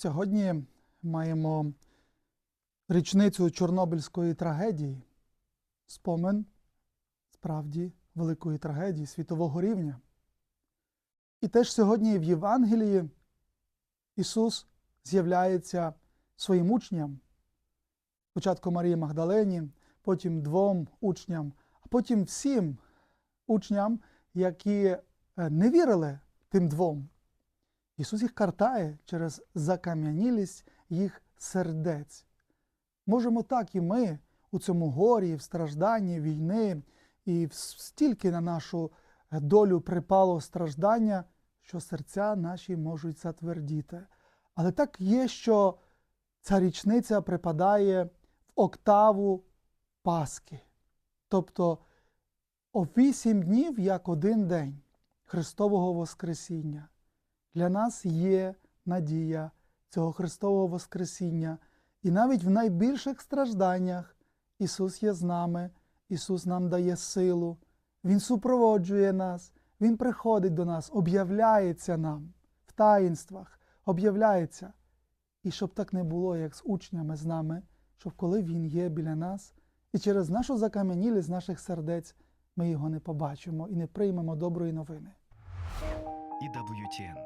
Сьогодні маємо річницю Чорнобильської трагедії, спомин справді великої трагедії світового рівня. І теж сьогодні в Євангелії Ісус з'являється своїм учням, спочатку Марії Магдалені, потім двом учням, а потім всім учням, які е, не вірили тим двом. Ісус їх картає через закам'янілість їх сердець. Можемо так і ми у цьому горі, в стражданні війни, і стільки на нашу долю припало страждання, що серця наші можуть затвердіти. Але так є, що ця річниця припадає в октаву Пасхи, тобто о вісім днів як один день Христового Воскресіння. Для нас є надія цього Христового Воскресіння, і навіть в найбільших стражданнях Ісус є з нами, Ісус нам дає силу, Він супроводжує нас, Він приходить до нас, об'являється нам в таїнствах, об'являється. І щоб так не було, як з учнями з нами, щоб коли Він є біля нас, і через нашу закам'янілість наших сердець ми його не побачимо і не приймемо доброї новини. EWTN